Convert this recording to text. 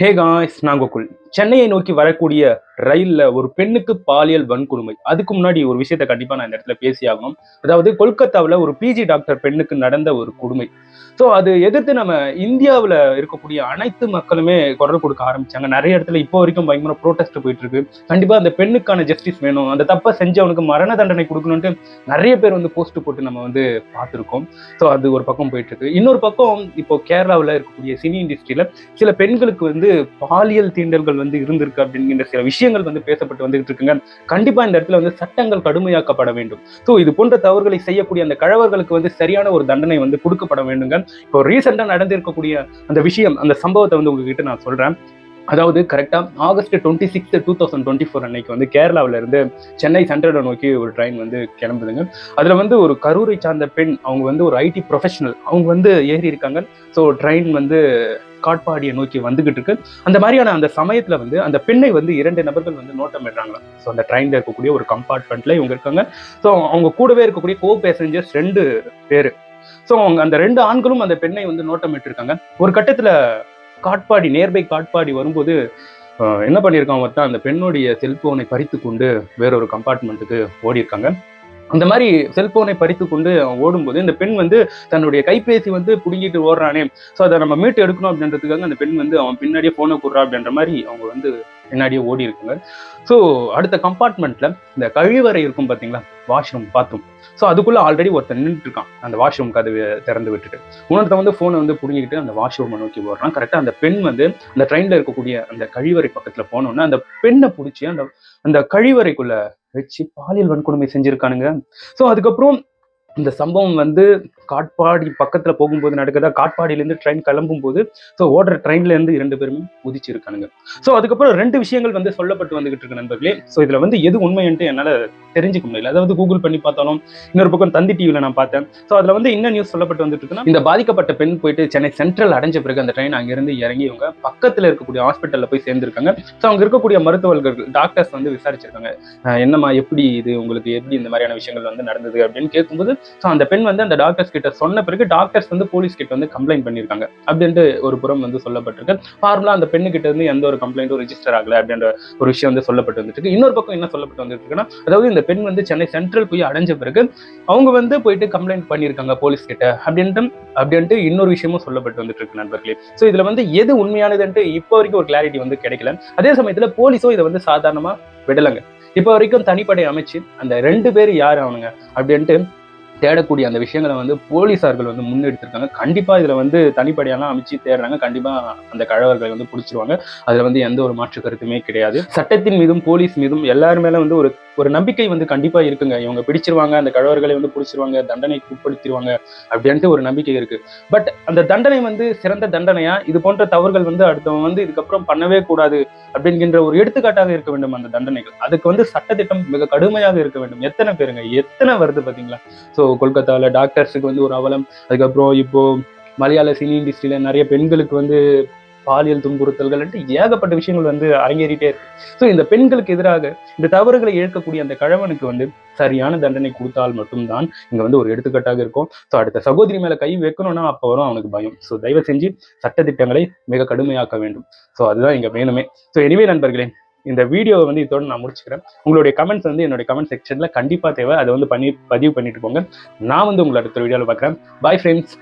Hey guys नाम गोकुल சென்னையை நோக்கி வரக்கூடிய ரயில்ல ஒரு பெண்ணுக்கு பாலியல் வன்கொடுமை. அதுக்கு முன்னாடி ஒரு விஷயத்த கண்டிப்பா நான் இந்த இடத்துல பேசி ஆகணும். அதாவது கொல்கத்தாவில் ஒரு பிஜி டாக்டர் பெண்ணுக்கு நடந்த ஒரு கொடுமை. ஸோ அது எதிர்த்து நம்ம இந்தியாவில் இருக்கக்கூடிய அனைத்து மக்களுமே குரல் கொடுக்க ஆரம்பிச்சாங்க. நிறைய இடத்துல இப்போ வரைக்கும் பயங்கர ப்ரோட்டஸ்ட் போயிட்டு இருக்கு கண்டிப்பா அந்த பெண்ணுக்கான ஜஸ்டிஸ் வேணும். அந்த தப்பை செஞ்சவனுக்கு மரண தண்டனை கொடுக்கணும்ட்டு நிறைய பேர் வந்து போஸ்ட் போட்டு நம்ம வந்து பார்த்துருக்கோம். ஸோ அது ஒரு பக்கம் போயிட்டு இருக்கு இன்னொரு பக்கம் இப்போ கேரளாவில் இருக்கக்கூடிய சினி இண்டஸ்ட்ரியில சில பெண்களுக்கு வந்து பாலியல் தீண்டல்கள் வந்து இருந்திருக்கு அப்படிங்கிற சில விஷயங்கள் வந்து பேசப்பட்டு வந்துகிட்டு இருக்குங்க. கண்டிப்பா இந்த இடத்துல வந்து சட்டங்கள் கடுமையாக்கப்பட வேண்டும். ஸோ இது போன்ற தவறுகளை செய்யக்கூடிய அந்த கழவர்களுக்கு வந்து சரியான ஒரு தண்டனை வந்து கொடுக்கப்பட வேண்டுங்க. இப்போ ரீசெண்டாக நடந்திருக்கக்கூடிய அந்த விஷயம் அந்த சம்பவத்தை வந்து உங்ககிட்ட நான் சொல்றேன். அதாவது கரெக்டாக August twenty six two thousand twenty four அன்னைக்கு வந்து கேரளாவிலேருந்து சென்னை சென்ட்ரலை நோக்கி ஒரு ட்ரெயின் வந்து கிளம்புதுங்க. அதில் வந்து ஒரு கரூரை சார்ந்த பெண் அவங்க வந்து ஒரு ஐடி ப்ரொஃபஷனல் அவங்க வந்து ஏறி இருக்காங்க. ஸோ ட்ரெயின் வந்து காட்பாடியை நோக்கி வந்துகிட்டு இருக்கு. அந்த மாதிரியான அந்த சமயத்துல வந்து அந்த பெண்ணை வந்து இரண்டு நபர்கள் வந்து நோட்டமிடுறாங்களா ஸோ அந்த ட்ரெயின்ல இருக்கக்கூடிய ஒரு கம்பார்ட்மெண்ட்ல இவங்க இருக்காங்க. ஸோ அவங்க கூடவே இருக்கக்கூடிய கோ பேசஞ்சர்ஸ் ரெண்டு பேரு. ஸோ அவங்க அந்த ரெண்டு ஆண்களும் அந்த பெண்ணை வந்து நோட்டமிட்டு இருக்காங்க ஒரு கட்டத்துல காட்பாடி நேர்பை காட்பாடி வரும்போது ஆஹ், என்ன பண்ணியிருக்கான் ஒருத்தன் அந்த பெண்ணுடைய செல்போனை பறித்து கொண்டு வேறொரு கம்பார்ட்மெண்ட்டுக்கு ஓடி இந்த அந்த மாதிரி செல்போனை பறித்து கொண்டு அவன் ஓடும்போது இந்த பெண் வந்து தன்னுடைய கைபேசி வந்து பிடுங்கிட்டு ஓடுறானே. ஸோ அதை நம்ம மீட்டு எடுக்கணும் அப்படின்றதுக்காக அந்த பெண் வந்து அவன் பின்னாடியே ஃபோனை கூடுறா அப்படின்ற மாதிரி அவங்க வந்து பின்னாடியே ஓடி இருக்காங்க. ஸோ அடுத்த கம்பார்ட்மெண்ட்ல இந்த கழிவறை இருக்கும் பார்த்தீங்களா வாஷ்ரூம் பாத்ரூம் ஸோ அதுக்குள்ள ஆல்ரெடி ஒருத்தன் நின்றுட்டு இருக்கான் அந்த வாஷ்ரூம் கதவை திறந்து விட்டுட்டு. உணர்த்த வந்து ஃபோனை வந்து புடுங்கிட்டு அந்த வாஷ்ரூமை நோக்கி ஓடுறான். கரெக்டாக அந்த பெண் வந்து அந்த ட்ரெயினில் இருக்கக்கூடிய அந்த கழிவறை பக்கத்தில் போனோன்னா அந்த பெண்ணை பிடிச்சி அந்த அந்த கழிவறைக்குள்ள வச்சு பாலியல் வன்கொடுமை செஞ்சிருக்கானுங்க. ஸோ அதுக்கப்புறம் இந்த சம்பவம் வந்து காட்பாடி பக்கத்தில் போகும்போது நடக்குதா? காட்பாடியிலேருந்து ட்ரெயின் கிளம்பும் போது ஸோ ஓடுற ட்ரெயின்லேருந்து இரண்டு பேருமே குதிச்சிருக்கானுங்க. ஸோ அதுக்கப்புறம் ரெண்டு விஷயங்கள் வந்து சொல்லப்பட்டு வந்துகிட்டு இருக்கு நண்பர்களே. ஸோ இதில் வந்து எது உண்மைன்ட்டு என்னால் தெரிஞ்சுக்க முடியல. அதாவது கூகுள் பண்ணி பார்த்தாலும் இன்னொரு பக்கம் தந்தி டிவியில் நான் பார்த்தேன். ஸோ அதில் வந்து என்ன நியூஸ் சொல்லப்பட்டு வந்துட்டு இருக்குன்னா இந்த பாதிக்கப்பட்ட பெண் போயிட்டு சென்னை சென்ட்ரல் அடைஞ்ச பிறகு அந்த ட்ரெயின் அங்கேருந்து இறங்கி இவங்க பக்கத்தில் இருக்கக்கூடிய ஹாஸ்பிட்டலில் போய் சேர்ந்துருக்காங்க. ஸோ அங்கே இருக்கக்கூடிய மருத்துவர்கள் டாக்டர்ஸ் வந்து விசாரிச்சிருக்காங்க. என்னம்மா எப்படி இது? உங்களுக்கு எப்படி இந்த மாதிரியான விஷயங்கள் வந்து நடந்தது? அப்படின்னு கேட்கும்போது ஸோ அந்த பெண் வந்து அந்த டாக்டர்ஸ் கிட்ட சொன்ன பிறகு டாக்டர்ஸ் வந்து போலீஸ் கிட்ட வந்து கம்ப்ளைண்ட் பண்ணியிருக்காங்க. அப்படின்ட்டு ஒரு புறம் வந்து சொல்லப்பட்டிருக்கு. ஃபார்முலா அந்த பெண்ணு கிட்ட இருந்து எந்த ஒரு கம்ப்ளைண்ட்டும் ரிஜிஸ்டர் ஆகல அப்படின்ற ஒரு விஷயம் வந்து சொல்லப்பட்டு வந்துட்டு இருக்கு இன்னொரு பக்கம் என்ன சொல்லப்பட்டு வந்துட்டு இருக்குன்னா அதாவது இந்த பெண் வந்து சென்னை சென்ட்ரல் போய் அடைஞ்ச பிறகு அவங்க வந்து போயிட்டு கம்ப்ளைண்ட் பண்ணியிருக்காங்க போலீஸ் கிட்ட அப்படின்ட்டு அப்படின்ட்டு இன்னொரு விஷயமும் சொல்லப்பட்டு வந்துட்டு இருக்கு நண்பர்களே. ஸோ இதுல வந்து எது உண்மையானதுன்ட்டு இப்போ வரைக்கும் ஒரு கிளாரிட்டி வந்து கிடைக்கல. அதே சமயத்துல போலீஸும் இதை வந்து சாதாரணமா விடலைங்க. இப்போ வரைக்கும் தனிப்படை அமைச்சு அந்த ரெண்டு பேர் யார் அவனுங்க அப்படின்ட்டு தேடக்கூடிய அந்த விஷயங்களை வந்து போலீஸார்கள் வந்து முன்னெடுத்திருக்காங்க. கண்டிப்பா இதுல வந்து தனிப்படையெல்லாம் அமைச்சு தேடுறாங்க. கண்டிப்பா அந்த கழவர்களை வந்து பிடிச்சிருவாங்க. அதுல வந்து எந்த ஒரு மாற்று கருத்துமே கிடையாது. சட்டத்தின் மீதும் போலீஸ் மீதும் எல்லாரும் வந்து ஒரு ஒரு நம்பிக்கை வந்து கண்டிப்பா இருக்குங்க. இவங்க பிடிச்சிருவாங்க அந்த கழவர்களை வந்து பிடிச்சிருவாங்க தண்டனைக்கு உட்படுத்திடுவாங்க அப்படின்ட்டு ஒரு நம்பிக்கை இருக்கு. பட் அந்த தண்டனை வந்து சிறந்த தண்டனையா இது போன்ற தவறுகள் வந்து அடுத்தவங்க வந்து இதுக்கப்புறம் பண்ணவே கூடாது அப்படிங்கிற ஒரு எடுத்துக்காட்டாக இருக்க வேண்டும் அந்த தண்டனைகள். அதுக்கு வந்து சட்டத்திட்டம் மிக கடுமையாக இருக்க வேண்டும். எத்தனை பேருங்க? எத்தனை வருது பாத்தீங்களா? ஸோ கொல்கத்தாவில் டாக்டர்ஸுக்கு வந்து ஒரு அவலம். அதுக்கப்புறம் இப்போ மலையாள சினி இண்டஸ்ட்ரியில நிறைய பெண்களுக்கு வந்து பாலியல் துன்புறுத்தல்கள் ஏகப்பட்ட விஷயங்கள் வந்து அரங்கேறிட்டே இருக்கு. ஸோ இந்த பெண்களுக்கு எதிராக இந்த தவறுகளை இழக்கக்கூடிய அந்த கழவனுக்கு வந்து சரியான தண்டனை கொடுத்தால் மட்டும்தான் இங்க வந்து ஒரு எடுத்துக்காட்டாக இருக்கும். ஸோ அடுத்த சகோதரி மேல கை வைக்கணும்னா அப்போ வரும் அவனுக்கு பயம். ஸோ தயவு செஞ்சு சட்டத்திட்டங்களை மிக கடுமையாக்க வேண்டும். ஸோ அதுதான் இங்க வேணுமே. ஸோ எனிவே நண்பர்களே இந்த வீடியோவை வந்து இதோட நான் முடிச்சுக்கிறேன். உங்களுடைய கமெண்ட்ஸ் வந்து என்னுடைய கமெண்ட் செக்ஷன்ல கண்டிப்பா தேவை. அதை வந்து பண்ணி பதிவு பண்ணிட்டு போங்க. நான் வந்து உங்களை அடுத்த வீடியோவில் பார்க்குறேன். Bye friends